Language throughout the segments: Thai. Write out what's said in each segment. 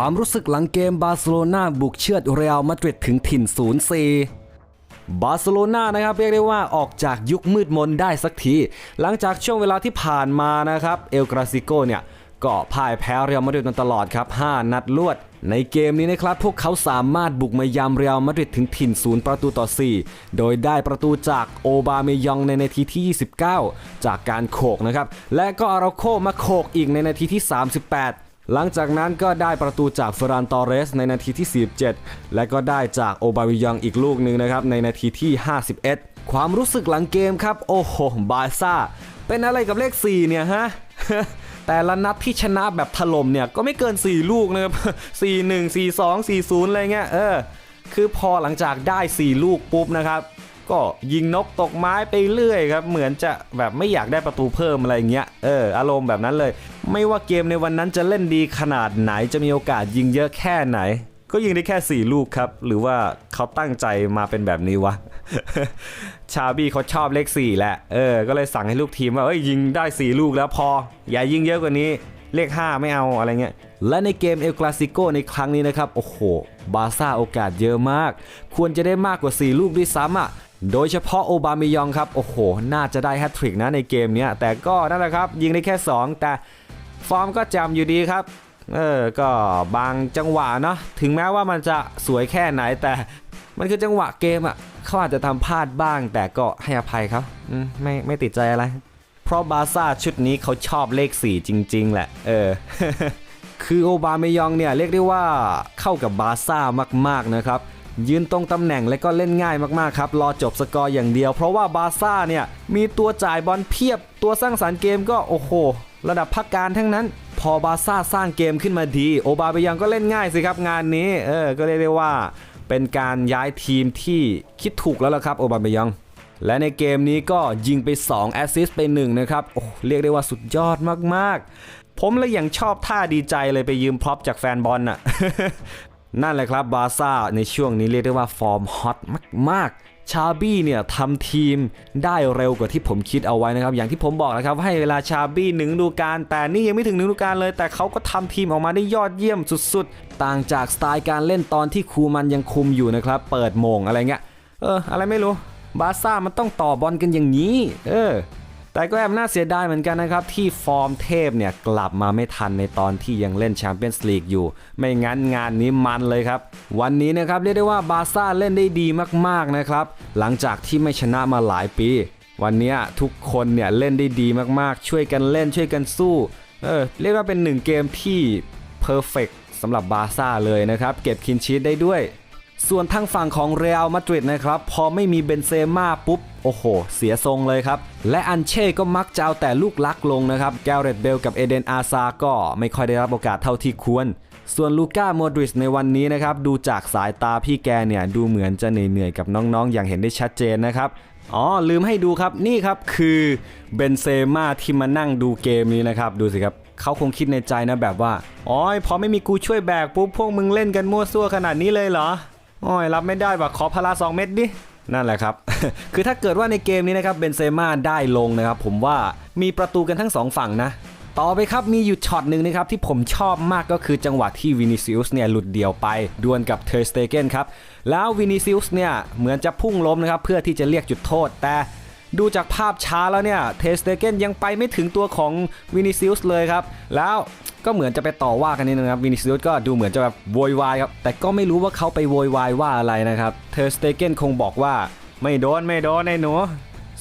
ความรู้สึกหลังเกมบาร์เซโลนาบุกเชือดเรอัลมาดริดถึงถิ่น 0-4บาร์เซโลนานะครับเรียกได้ว่าออกจากยุคมืดมนได้สักที หลังจากช่วงเวลาที่ผ่านมานะครับเอลกราซิโกเนี่ยก็พ่ายแพ้เรอัลมาดริดมาตลอดครับ 5 นัดลวด ในเกมนี้นะครับพวกเขาสามารถบุกมายำเรอัลมาดริดถึงถิ่นศูนย์ประตูต่อ 4 โดยได้ประตูจากโอบาเมยองในนาทีที่ 29 จากการโขกนะครับและก็อาราโคมาโขกอีกในนาทีที่ 38 หลังจากนั้นก็ได้ประตูจากเฟรานตอเรสในนาทีที่ 47 และก็ได้จากโอบามิยองอีกลูกหนึ่งนะครับในนาทีที่ 51 ความรู้สึกหลังเกมครับ โอ้โห บาซ่า เป็นอะไรกับเลข 4 เนี่ยฮะแต่ละนัดที่ชนะแบบถล่มเนี่ย ก็ไม่เกิน 4 ลูกนะครับ 4 1 4 2 4 0 อะไรเงี้ยเออ คือพอหลังจากได้ 4 ลูกปุ๊บนะครับ ก็ยิงนกตกไม้ไปเรื่อยครับ เหมือนจะแบบไม่อยากได้ประตูเพิ่มอะไรเงี้ย เออ อารมณ์แบบนั้นเลย ไม่ว่าเกมในวันนั้นจะเล่นดีขนาดไหน จะมีโอกาสยิงเยอะแค่ไหน ก็ยิงได้แค่ 4 ลูกครับ หรือว่าเขาตั้งใจมาเป็นแบบนี้วะ ชาบี้เขาชอบเลข4แหละ เออ ก็เลยสั่งให้ลูกทีมว่า เอ้ยยิงได้ 4 ลูกแล้วพอ อย่ายิงเยอะกว่านี้ เลข 5 ไม่เอาอะไรเงี้ย และในเกมเอลคลาสิโกในครั้งนี้นะครับ โอ้โห บาซ่าโอกาสเยอะมาก ควรจะได้มากกว่า 4 ลูกด้วยซ้ำอะ โดยเฉพาะโอบามิยองครับ โอ้โห น่าจะได้แฮตทริกนะในเกมนี้แต่ก็นั่นแหละครับ ยิงได้แค่ 2 แต่ฟอร์มก็จำอยู่ดีครับ เออ ก็บางจังหวะเนาะถึงแม้ว่ามันจะสวยแค่ไหนแต่มันคือจังหวะเกมอะเขาอาจจะทำพลาดบ้าง แต่ก็ให้อภัยครับไม่ไม่ติดใจอะไร เพราะบาซ่าชุดนี้เขาชอบเลข 4 จริง ๆ แหละ เออคือโอบาเมยองเนี่ยเรียกได้ว่าเข้ากับบาซ่ามากๆนะครับ ยืนตรงตำแหน่งและก็เล่นง่ายมากๆครับ รอจบสกอร์อย่างเดียว เพราะว่าบาร์ซ่าเนี่ยมีตัวจ่ายบอลเพียบ ตัวสร้างสารรค์เกมก็โอ้โห ระดับพักการทั้งนั้น พอบาร์ซ่าสร้างเกมขึ้นมาดี โอบาเมยองก็เล่นง่ายสิครับงานนี้ เออ ก็เรียกได้ว่า เป็นการย้ายทีมที่คิดถูกแล้วล่ะครับโอบาเมยองและในเกมนี้ก็ยิงไป2แอสซิสต์ไป1นะครับ โอ้เรียกได้ว่าสุดยอดมากๆ ผมเลยยังชอบท่าดีใจเลยไปยืมพร็อพจากแฟนบอลน่ะ นั่นแหละครับบาร์ซ่าในช่วงนี้เรียกได้ว่าฟอร์มฮอตมากๆ ชาบี้เนี่ยทำทีมได้เร็วกว่าที่ผมคิดเอาไว้นะครับ อย่างที่ผมบอกนะครับ ให้เวลาชาบี้หนึ่งดูกาลแต่นี่ยังไม่ถึงหนึ่งดูกาลเลย แต่เขาก็ทำทีมออกมาได้ยอดเยี่ยมสุดๆ ต่างจากสไตล์การเล่นตอนที่ครูมันยังคุมอยู่นะครับ เปิดโมงอะไรเงี้ย เออ อะไรไม่รู้ บาร์ซ่ามันต้องต่อบอลกันอย่างนี้ เออ แต่ก็แอบน่าเสียดายเหมือนกันนะครับ ที่ฟอร์มเทพเนี่ยกลับมาไม่ทันในตอนที่ยังเล่นแชมเปี้ยนส์ลีกอยู่ ไม่งั้นงานนี้มันเลยครับ วันนี้นะครับเรียกได้ว่าบาร์ซ่าเล่นได้ดีมากๆนะครับ หลังจากที่ไม่ชนะมาหลายปี วันนี้ทุกคนเนี่ยเล่นได้ดีมากๆ ช่วยกันเล่นช่วยกันสู้เออเรียกว่าเป็นหนึ่งเกมที่เพอร์เฟกสำหรับบาร์ซ่าเลยนะครับ เก็บคินชีสได้ด้วย ส่วนทางฝั่งของเรอัลมาดริดนะครับ พอไม่มีเบนเซม่าปุ๊บ โอ้โห เสียทรงเลยครับ และอันเช่ก็มักจะเอาแต่ลูกลักลงนะครับแกเรตเบลกับเอเดนอาซาก็ไม่ค่อยได้รับโอกาสเท่าที่ควร ส่วนลูก้าโมดริสในวันนี้นะครับ ดูจากสายตาพี่แกเนี่ย ดูเหมือนจะเหนื่อยๆกับน้องๆ อย่างเห็นได้ชัดเจนนะครับอ๋อ ลืมให้ดูครับนี่ครับคือเบนเซม่าที่มานั่งดูเกมนี้นะครับ ดูสิครับเขาคงคิดในใจนะแบบว่าอ๋อพอไม่มีกูช่วยแบกปุ๊บพวกมึงเล่นกันมั่วซั่วขนาดนี้เลยเหรออ้ยรับไม่ได้ว่ะขอพลา2เม็ดดิ นั่นแหละครับ คือถ้าเกิดว่าในเกมนี้นะครับเบนเซม่าได้ลงนะครับ ผมว่ามีประตูกันทั้งสองฝั่งนะ ต่อไปครับมีอยู่ช็อตหนึ่งนะครับที่ผมชอบมากก็คือจังหวะที่วินิซิอุสเนี่ยหลุดเดี่ยวไปดวลกับเทอร์สเตเกนครับ แล้ววินิซิอุสเนี่ยเหมือนจะพุ่งล้มนะครับเพื่อที่จะเรียกจุดโทษ แต่ดูจากภาพช้าแล้วเนี่ยเทอร์สเตเกนยังไปไม่ถึงตัวของวินิซิอุสเลยครับ แล้ว ก็เหมือนจะไปต่อว่ากันนิดนึงครับวินิซิอุสก็ดูเหมือนจะแบบโวยวายครับแต่ก็ไม่รู้ว่าเขาไปโวยวายว่าอะไรนะครับเทอร์สเตเกนคงบอกว่าไม่โดนไม่โดนไอ้หนู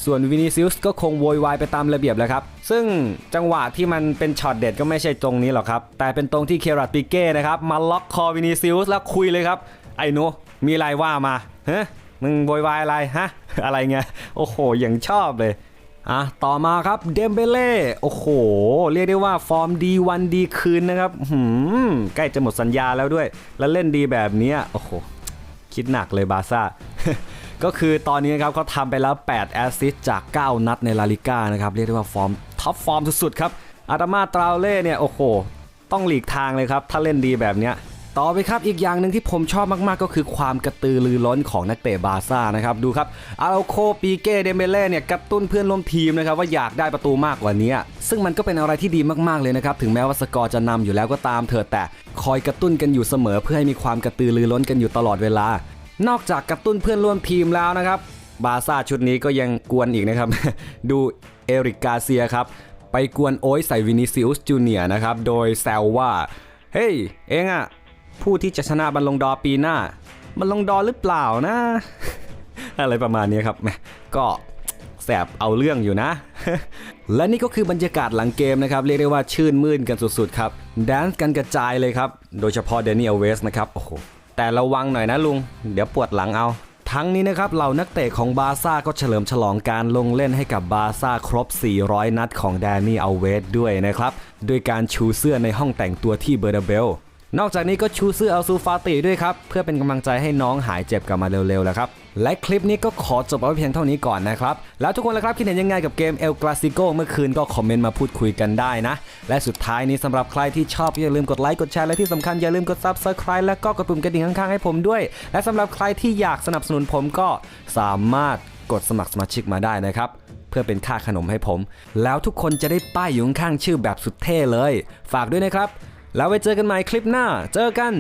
ส่วนวินิซิอุสก็คงโวยวายไปตามระเบียบแหล้วครับ ซึ่งจังหวะที่มันเป็นช็อตเด็ดก็ไม่ใช่ตรงนี้หรอกครับ แต่เป็นตรงที่เคราติเก้นะครับ มาล็อกคอวินิซิอุสแล้วคุยเลยครับ ไอ้หนูมีอะไรว่ามาเฮ้มึงโวยวายอะไรฮะ อะไรเงี้ยโอ้โหอย่างชอบเลย อะต่อมาครับเดมเบเล่โอ้โห เรียกได้ว่าฟอร์มดีวันดีคืนนะครับหืมใกล้จะหมดสัญญาแล้วด้วย แล้วเล่นดีแบบนี้โอ้โห คิดหนักเลยบาซ่าก็คือตอนนี้ครับเขาทำไปแล้ว 8 แอสซิสจาก 9 นัดในลาลิก้านะครับ เรียกได้ว่าฟอร์มท็อปฟอร์มสุดๆครับอาตามาตราเล่เนี่ย โอ้โห ต้องหลีกทางเลยครับ ถ้าเล่นดีแบบเนี้ย ต่อไปครับอีกอย่างหนึ่งที่ผมชอบมากๆ ก็คือความกระตือรือร้นของนักเตะบาร์ซ่านะครับดูครับอาราโคปีเก้เดเมเล่เนี่ยกระตุ้นเพื่อนร่วมทีมนะครับว่าอยากได้ประตูมากกว่านี้ ซึ่งมันก็เป็นอะไรที่ดีมากๆเลยนะครับถึงแม้ว่าสกอร์จะนำอยู่แล้วก็ตามเถอะแต่คอยกระตุ้นกันอยู่เสมอเพื่อให้มีความกระตือรือร้นกันอยู่ตลอดเวลา นอกจากกระตุ้นเพื่อนร่วมทีมแล้วนะครับบาร์ซ่าชุดนี้ก็ยังกวนอีกนะครับ ดูเอริกกาเซียครับ ไปกวนโอ้ยใส่วินิซิอุสจูเนียนะครับ โดยแซวว่า เฮ้ย เองอะ ผู้ที่จะชนะบัลลงดอปีหน้าบัลลงดอหรือเปล่านะ อะไรประมาณนี้ครับแหมก็แสบเอาเรื่องอยู่นะ และนี่ก็คือบรรยากาศหลังเกมนะครับ เรียกได้ว่าชื่นมื่นกันสุดๆครับแดนซ์กันกระจายเลยครับ โดยเฉพาะเดนิเอเวสนะครับโอ้โหแต่ระวังหน่อยนะลุง เดี๋ยวปวดหลังเอาทั้งนี้นะครับเหล่านักเตะของบาร์ซ่าก็เฉลิมฉลองการลงเล่นให้กับบาร์ซ่าครบ 400 นัดของแดนนี่อเวสด้วยนะครับ ด้วยการชูเสื้อในห้องแต่งตัวที่เบอร์นาเบล นอกจากนี้ก็ชูเสื้อเอัลซูฟาติด้วยครับ เพื่อเป็นกำลังใจให้น้องหายเจ็บกลับมาเร็วๆแล้วครับและคลิปนี้ก็ขอจบเอาไว้เพียงเท่านี้ก่อนนะครับ แล้วทุกคนล่ะครับคิดเห็นยังไงกับเกมเอลก a าซิโกเมื่อคืนก็คอมเมนต์มาพูดคุยกันได้นะ และสุดท้ายนี้สำหรับใครที่ชอบอย่าลืมกดไลค์กดแชร์และที่สำคัญอย่าลืมกด Subscribe และก็กดปุ่มกระดิ่งข้างๆให้ผมด้วย และสำหรับใครที่อยากสนับสนุนผมก็สามารถกดสมัครสมาชิกมาได้นะครับเพื่อเป็นค่าขนมให้ผม แล้วทุกคนจะได้ป้ายอยู่ข้างๆชื่อแบบสุดเท่เลย ฝากด้วยนะครับ แล้วไว้เจอกันใหม่คลิปหน้า เจอกัน